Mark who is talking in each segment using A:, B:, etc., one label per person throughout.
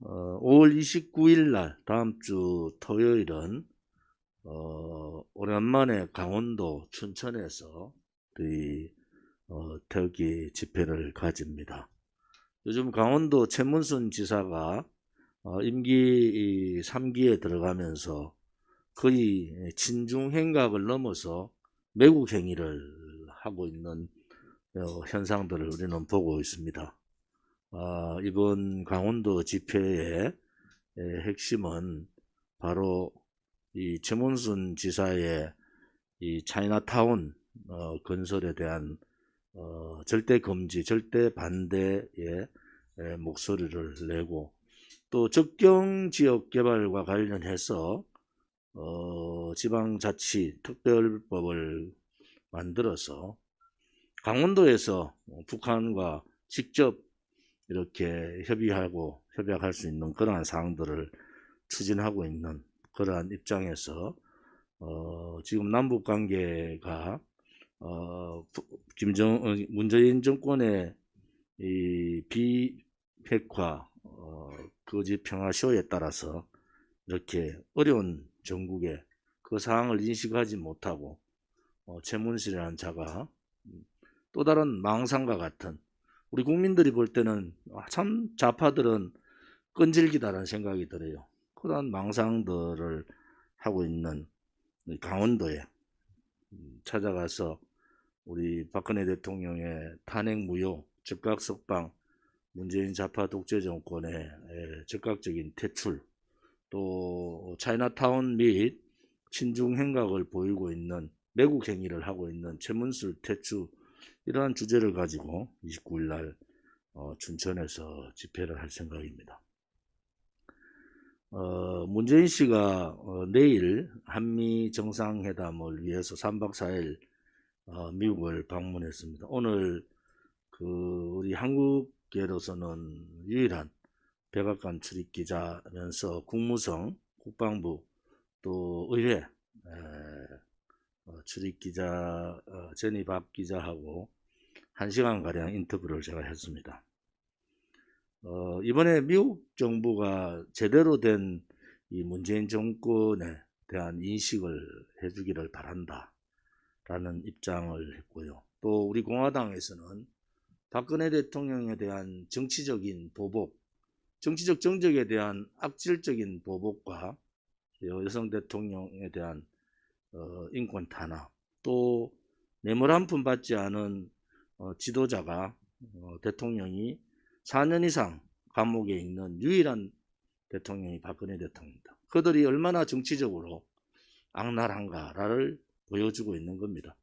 A: 어, 5월 29일 날 다음 주 토요일은 어, 오랜만에 강원도 춘천에서 이 어, 태극기 집회를 가집니다. 요즘 강원도 최문순 지사가 어, 임기 3기에 들어가면서 거의 친중 행각을 넘어서 매국 행위를 하고 있는 어, 현상들을 우리는 보고 있습니다. 아, 이번 강원도 집회의 에, 핵심은 바로 이 최문순 지사의 이 차이나타운 어, 건설에 대한 어, 절대 금지, 절대 반대의 에, 목소리를 내고 또 적경 지역 개발과 관련해서 어, 지방자치 특별법을 만들어서 강원도에서 북한과 직접 이렇게 협의하고 협약할 수 있는 그러한 사항들을 추진하고 있는 그러한 입장에서 어, 지금 남북 관계가 어, 김정 어, 문재인 정권의 이 비핵화 어, 거짓 평화 쇼에 따라서 이렇게 어려운 전국에 그 상황을 인식하지 못하고 어, 최문실이라는 자가 또 다른 망상과 같은 우리 국민들이 볼 때는 아, 참 좌파들은 끈질기다라는 생각이 들어요. 그런 망상들을 하고 있는 강원도에 음, 찾아가서 우리 박근혜 대통령의 탄핵 무효, 즉각 석방, 문재인 좌파 독재 정권의 즉각적인 퇴출, 또 차이나타운 및 친중 행각을 보이고 있는 매국 행위를 하고 있는 최문술 퇴출 이러한 주제를 가지고 29일 날 어, 춘천에서 집회를 할 생각입니다. 어, 문재인 씨가 어, 내일 한미 정상회담을 위해서 3박 4일 어, 미국을 방문했습니다. 오늘 그 우리 한국계로서는 유일한 백악관 출입 기자면서 국무성, 국방부 또 의회 에, 어, 출입 기자 어, 제니밥 기자하고 한 시간 가량 인터뷰를 제가 했습니다. 어, 이번에 미국 정부가 제대로 된 이 문재인 정권에 대한 인식을 해주기를 바란다. 라는 입장을 했고요. 또 우리 공화당에서는 박근혜 대통령에 대한 정치적인 보복, 정치적 정적에 대한 악질적인 보복과 여성 대통령에 대한 어, 인권 탄압, 또 뇌물 한 푼 받지 않은 어, 지도자가 어, 대통령이 4년 이상 감옥에 있는 유일한 대통령이 박근혜 대통령입니다. 그들이 얼마나 정치적으로 악랄한가를 보여주고 있는 겁니다.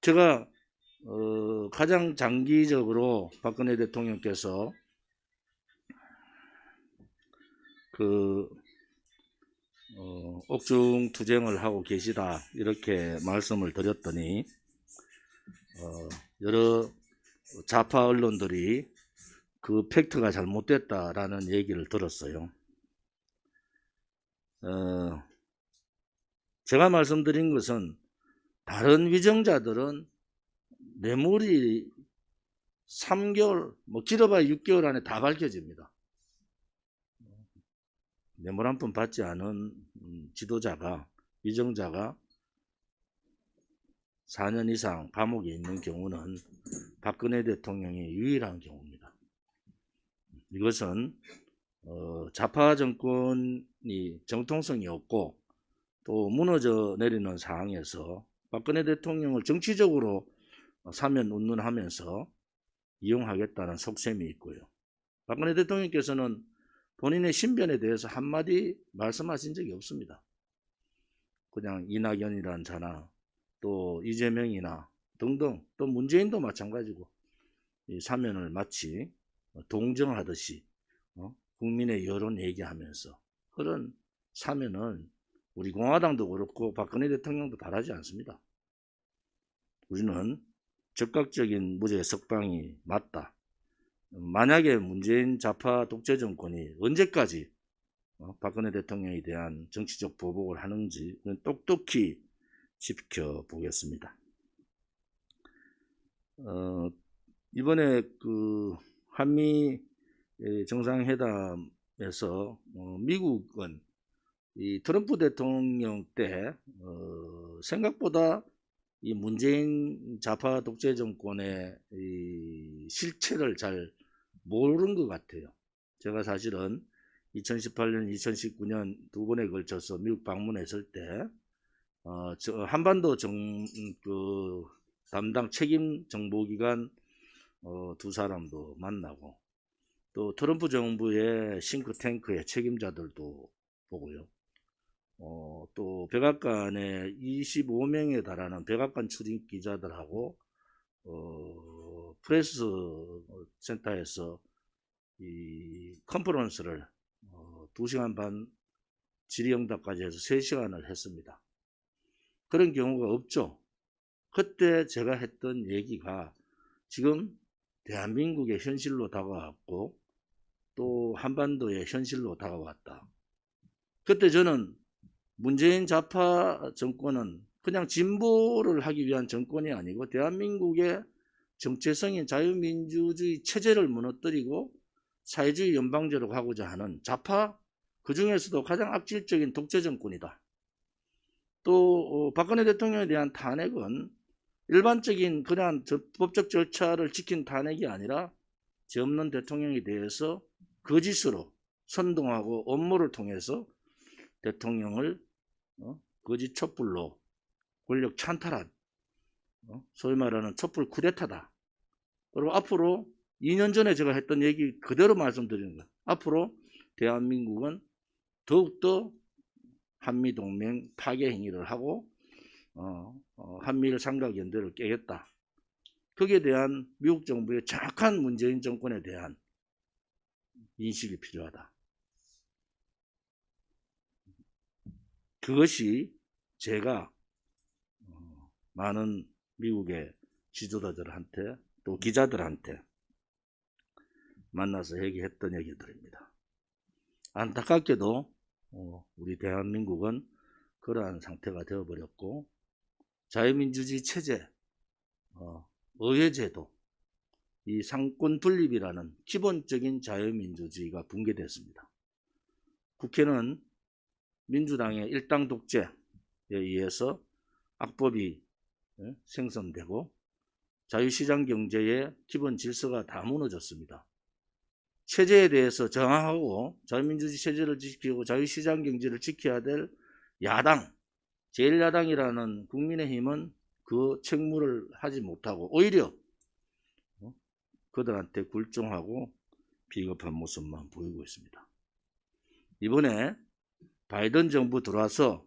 A: 제가 어, 가장 장기적으로 박근혜 대통령께서 그 어, 옥중 투쟁을 하고 계시다 이렇게 말씀을 드렸더니 어, 여러 좌파 언론들이 그 팩트가 잘못됐다라는 얘기를 들었어요. 어, 제가 말씀드린 것은 다른 위정자들은 뇌물이 3개월, 뭐 길어봐야 6개월 안에 다 밝혀집니다. 뇌물 한 푼 받지 않은 음, 지도자가, 위정자가 4년 이상 감옥에 있는 경우는 박근혜 대통령이 유일한 경우입니다. 이것은 어, 좌파 정권이 정통성이 없고 또 무너져 내리는 상황에서 박근혜 대통령을 정치적으로 사면 운운하면서 이용하겠다는 속셈이 있고요. 박근혜 대통령께서는 본인의 신변에 대해서 한마디 말씀하신 적이 없습니다. 그냥 이낙연이란 자나 또 이재명이나 등등 또 문재인도 마찬가지고 이 사면을 마치 동정하듯이 어? 국민의 여론 얘기하면서 그런 사면은 우리 공화당도 그렇고 박근혜 대통령도 바라지 않습니다. 우리는 적극적인 무죄 석방이 맞다. 만약에 문재인 좌파 독재 정권이 언제까지 어, 박근혜 대통령에 대한 정치적 보복을 하는지 똑똑히 지켜보겠습니다. 어, 이번에 그 한미 정상회담 에서 어, 미국은 이 트럼프 대통령 때 어, 생각보다 이 문재인 좌파 독재 정권의 이 실체를 잘 모르는 것 같아요. 제가 사실은 2018년, 2019년 두 번에 걸쳐서 미국 방문했을 때 어, 저 한반도 정, 그 담당 책임 정보기관 어, 두 사람도 만나고 또 트럼프 정부의 싱크탱크의 책임자들도 보고요. 어, 또 백악관에 25명에 달하는 백악관 출입 기자들하고 어, 프레스 센터에서 이 컨퍼런스를 어, 2시간 반 질의응답까지 해서 3시간을 했습니다. 그런 경우가 없죠. 그때 제가 했던 얘기가 지금 대한민국의 현실로 다가왔고 또 한반도의 현실로 다가왔다. 그때 저는 문재인 좌파 정권은 그냥 진보를 하기 위한 정권이 아니고 대한민국의 정체성인 자유민주주의 체제를 무너뜨리고 사회주의 연방제로 가고자 하는 좌파 그 중에서도 가장 악질적인 독재 정권이다. 또 어, 박근혜 대통령에 대한 탄핵은 일반적인 저- 법적 절차를 지킨 탄핵이 아니라 죄 없는 대통령에 대해서 거짓으로 선동하고 업무를 통해서 대통령을 어, 거짓 촛불로 권력 찬탈한 어, 소위 말하는 촛불 쿠데타다. 그리고 앞으로 2년 전에 제가 했던 얘기 그대로 말씀드리는 거예요. 앞으로 대한민국은 더욱더 한미 동맹 파괴 행위를 하고 어, 어, 한미일 삼각 연대를 깨겠다. 거기에 대한 미국 정부의 정확한 문재인 정권에 대한 인식이 필요하다. 그것이 제가 어, 많은 미국의 지도자들한테 또 기자들한테 만나서 얘기했던 얘기들입니다. 안타깝게도 어, 우리 대한민국은 그러한 상태가 되어버렸고 자유민주주의 체제, 어, 의회제도, 이 상권 분립이라는 기본적인 자유민주주의가 붕괴됐습니다. 국회는 민주당의 일당 독재에 의해서 악법이 예, 생성되고 자유시장 경제의 기본 질서가 다 무너졌습니다. 체제에 대해서 저항하고 자유민주주의 체제를 지키고 자유시장 경제를 지켜야 될 야당, 제1야당이라는 국민의힘은 그 책무를 하지 못하고 오히려 어, 그들한테 굴종하고 비겁한 모습만 보이고 있습니다. 이번에 바이든 정부 들어와서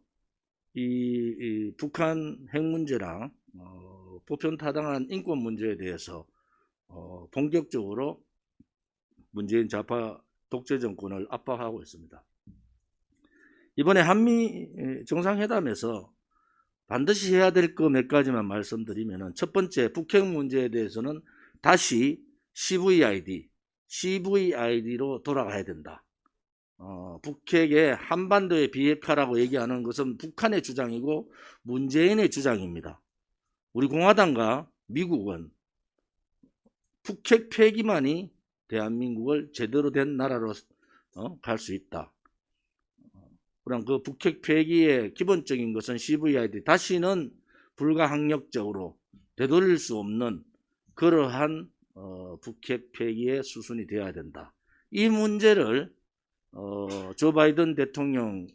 A: 이, 이 북한 핵 문제랑 어, 보편타당한 인권 문제에 대해서 어, 본격적으로 문재인 좌파 독재 정권을 압박하고 있습니다. 이번에 한미 정상회담에서 반드시 해야 될거몇 가지만 말씀드리면 첫 번째 북핵 문제에 대해서는 다시 CVID, CVID로 돌아가야 된다. 어, 북핵의 한반도의 비핵화라고 얘기하는 것은 북한의 주장이고 문재인의 주장입니다. 우리 공화당과 미국은 북핵 폐기만이 대한민국을 제대로 된 나라로 어, 갈 수 있다. 그럼 그 북핵 폐기의 기본적인 것은 CVID 다시는 불가항력적으로 되돌릴 수 없는 그러한 어, 북핵 폐기의 수순이 되어야 된다. 이 문제를 어, 조 바이든 대통령은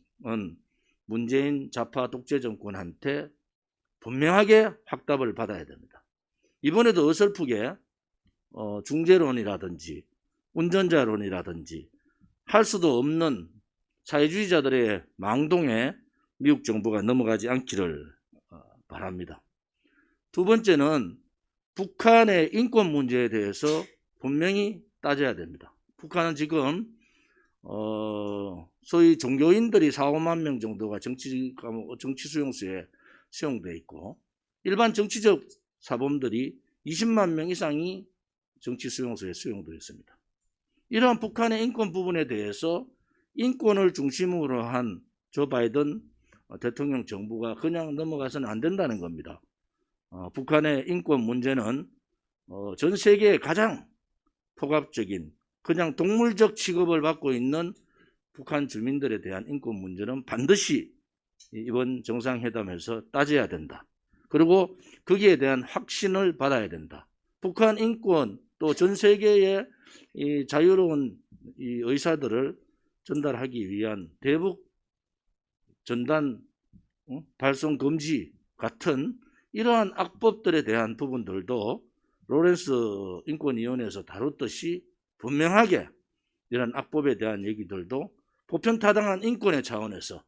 A: 문재인 좌파 독재 정권한테 분명하게 확답을 받아야 됩니다. 이번에도 어설프게 어, 중재론이라든지 운전자론이라든지 할 수도 없는 사회주의자들의 망동에 미국 정부가 넘어가지 않기를 어, 바랍니다. 두 번째는 북한의 인권 문제에 대해서 분명히 따져야 됩니다. 북한은 지금 어, 소위 종교인들이 4, 5만 명 정도가 정치, 정치 수용소에 수용돼 있고 일반 정치적 사범들이 20만 명 이상이 정치 수용소에 수용되어 있습니다. 이러한 북한의 인권 부분에 대해서 인권을 중심으로 한 조 바이든 대통령 정부가 그냥 넘어가서는 안 된다는 겁니다. 어, 북한의 인권 문제는 어, 전 세계에 가장 폭압적인 그냥 동물적 취급을 받고 있는 북한 주민들에 대한 인권 문제는 반드시 이번 정상회담에서 따져야 된다. 그리고 거기에 대한 확신을 받아야 된다. 북한 인권 또 전 세계의 이 자유로운 이 의사들을 전달하기 위한 대북 전단 어? 발송 금지 같은 이러한 악법들에 대한 부분들도 로렌스 인권위원회에서 다뤘듯이 분명하게 이런 악법에 대한 얘기들도 보편타당한 인권의 차원에서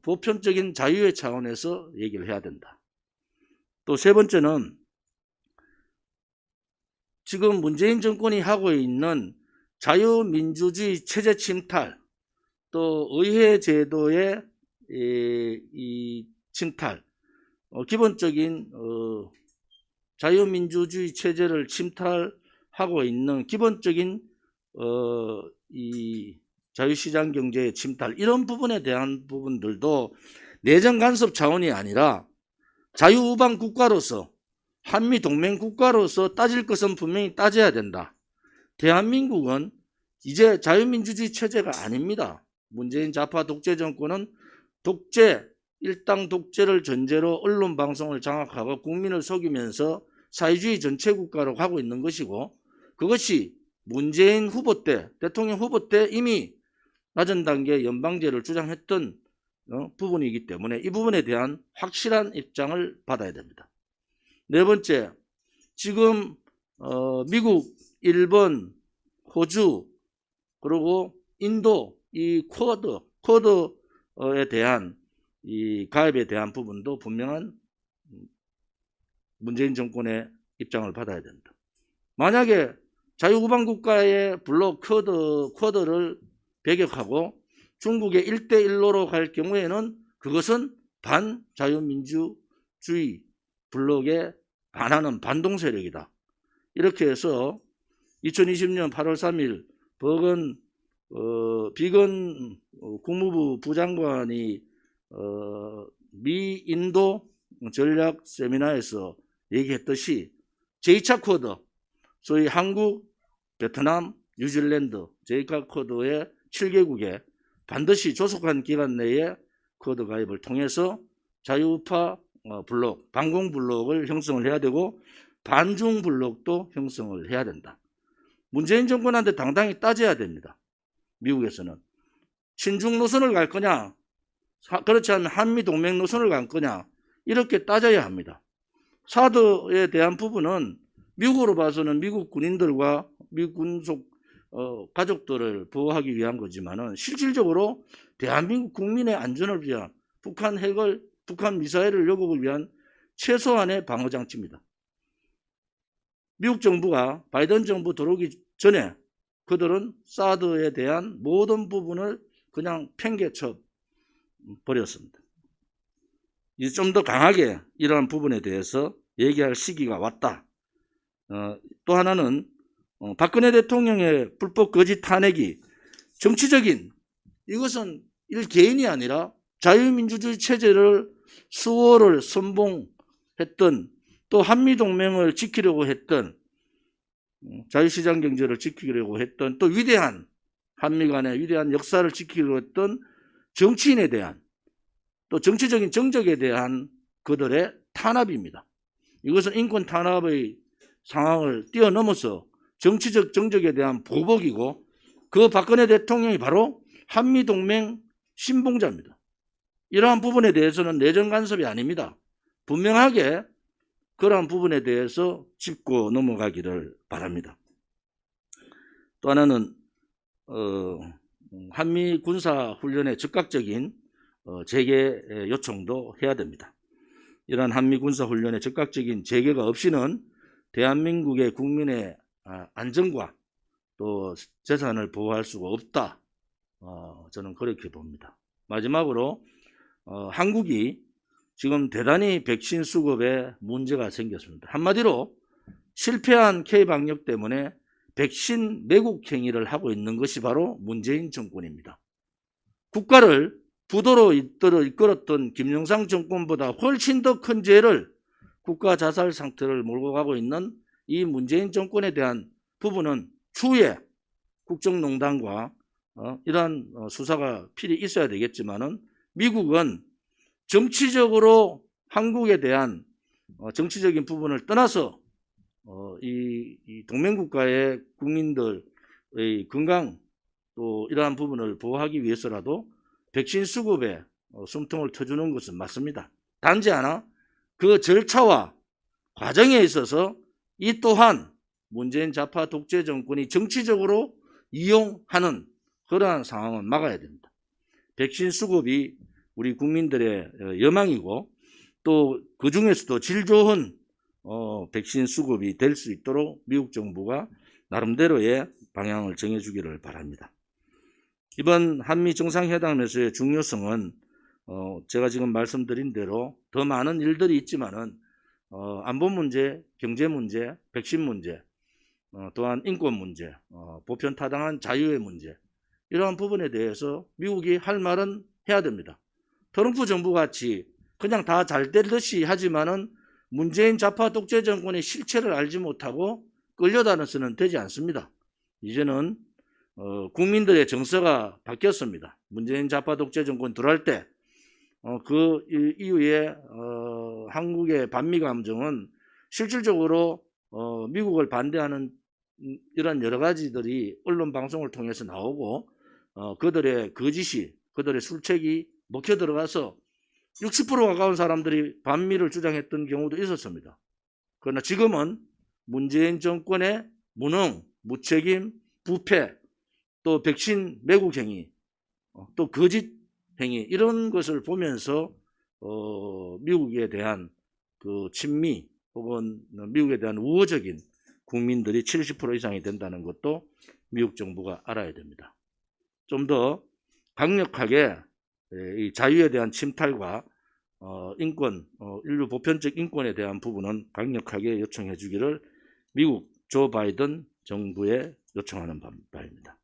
A: 보편적인 자유의 차원에서 얘기를 해야 된다. 또 세 번째는 지금 문재인 정권이 하고 있는 자유민주주의 체제 침탈, 또 의회 제도의 이, 이 침탈, 어, 기본적인 어, 자유민주주의 체제를 침탈하고 있는 기본적인 어, 이 자유시장 경제의 침탈 이런 부분에 대한 부분들도 내정 간섭 차원이 아니라 자유우방 국가로서 한미 동맹 국가로서 따질 것은 분명히 따져야 된다. 대한민국은 이제 자유민주주의 체제가 아닙니다. 문재인 좌파 독재 정권은 독재, 일당 독재를 전제로 언론 방송을 장악하고 국민을 속이면서 사회주의 전체 국가로 가고 있는 것이고 그것이 문재인 후보 때, 대통령 후보 때 이미 낮은 단계 연방제를 주장했던 어, 부분이기 때문에 이 부분에 대한 확실한 입장을 받아야 됩니다. 네 번째, 지금 어, 미국, 일본, 호주, 그리고 인도 이 쿼드, 쿼드에 대한 이 가입에 대한 부분도 분명한 문재인 정권의 입장을 받아야 된다. 만약에 자유후방 국가의 블록 쿼드, 쿼드를 배격하고 중국의 1대1로로 갈 경우에는 그것은 반자유민주주의 블록에 반하는 반동 세력이다. 이렇게 해서 2020년 8월 3일 버건 어, 비건 어, 국무부 부장관이 어, 미 인도 전략 세미나에서 얘기했듯이 제2차 코드 소위 한국, 베트남, 뉴질랜드 제이카 코드의 7개국에 반드시 조속한 기간 내에 코드 가입을 통해서 자유파 어, 블록, 반공 블록을 형성을 해야 되고 반중 블록도 형성을 해야 된다. 문재인 정권한테 당당히 따져야 됩니다. 미국에서는 친중 노선을 갈 거냐, 그렇지 않으면 한미 동맹 노선을 갈 거냐 이렇게 따져야 합니다. 사드에 대한 부분은 미국으로 봐서는 미국 군인들과 미국 군속 어, 가족들을 보호하기 위한 거지만은 실질적으로 대한민국 국민의 안전을 위한 북한 핵을 북한 미사일을 요구를 위한 최소한의 방어 장치입니다. 미국 정부가 바이든 정부 들어오기 전에 그들은 사드에 대한 모든 부분을 그냥 팽개쳐 버렸습니다. 이제 좀 더 강하게 이러한 부분에 대해서 얘기할 시기가 왔다. 어, 또 하나는 어, 박근혜 대통령의 불법 거짓 탄핵이 정치적인 이것은 일 개인이 아니라 자유민주주의 체제를 수호를 선봉했던 또 한미동맹을 지키려고 했던 음, 자유시장 경제를 지키려고 했던 또 위대한 한미 간의 위대한 역사를 지키려고 했던 정치인에 대한 또 정치적인 정적에 대한 그들의 탄압입니다. 이것은 인권 탄압의 상황을 뛰어넘어서 정치적 정적에 대한 보복이고 그 박근혜 대통령이 바로 한미동맹 신봉자입니다. 이러한 부분에 대해서는 내정 간섭이 아닙니다. 분명하게 그러한 부분에 대해서 짚고 넘어가기를 바랍니다. 또 하나는 어, 한미 군사 훈련의 즉각적인 어, 재개 요청도 해야 됩니다. 이러한 한미 군사 훈련의 즉각적인 재개가 없이는 대한민국의 국민의 아, 안전과 또 재산을 보호할 수가 없다. 어, 저는 그렇게 봅니다. 마지막으로 어, 한국이 지금 대단히 백신 수급에 문제가 생겼습니다. 한마디로 실패한 K방역 때문에 백신 매국 행위를 하고 있는 것이 바로 문재인 정권입니다. 국가를 부도로 이끌었던 김영삼 정권보다 훨씬 더 큰 죄를 국가 자살 상태를 몰고 가고 있는 이 문재인 정권에 대한 부분은 추후에 국정농단과 어, 이러한 어, 수사가 필히 있어야 되겠지만은 미국은 정치적으로 한국에 대한 어, 정치적인 부분을 떠나서 어, 이, 이 동맹국가의 국민들의 건강 또 이러한 부분을 보호하기 위해서라도 백신 수급에 어, 숨통을 터주는 것은 맞습니다. 단지 하나 그 절차와 과정에 있어서 이 또한 문재인 좌파 독재 정권이 정치적으로 이용하는 그러한 상황은 막아야 됩니다. 백신 수급이 우리 국민들의 어, 여망이고 또 그 중에서도 질 좋은 어, 백신 수급이 될 수 있도록 미국 정부가 나름대로의 방향을 정해주기를 바랍니다. 이번 한미 정상회담에서의 중요성은 어, 제가 지금 말씀드린 대로 더 많은 일들이 있지만은 어, 안보 문제, 경제 문제, 백신 문제, 어, 또한 인권 문제, 어, 보편 타당한 자유의 문제 이러한 부분에 대해서 미국이 할 말은 해야 됩니다. 트럼프 정부 같이 그냥 다 잘 되듯이 하지만은 문재인 좌파 독재 정권의 실체를 알지 못하고 끌려다녀서는 되지 않습니다. 이제는 어, 국민들의 정서가 바뀌었습니다. 문재인 좌파 독재 정권 들어갈 때, 어, 그 이- 이후에 어, 한국의 반미 감정은 실질적으로 어, 미국을 반대하는 음, 이런 여러 가지들이 언론 방송을 통해서 나오고 어, 그들의 거짓이, 그들의 술책이 먹혀 들어가서 60% 가까운 사람들이 반미를 주장했던 경우도 있었습니다. 그러나 지금은 문재인 정권의 무능, 무책임, 부패, 또 백신 매국 행위, 어, 또 거짓 행위 이런 것을 보면서 어, 미국에 대한 그 친미 혹은 미국에 대한 우호적인 국민들이 70% 이상이 된다는 것도 미국 정부가 알아야 됩니다. 좀 더 강력하게 예, 이 자유에 대한 침탈과 어, 인권, 어, 인류 보편적 인권에 대한 부분은 강력하게 요청해 주기를 미국 조 바이든 정부에 요청하는 바- 바입니다.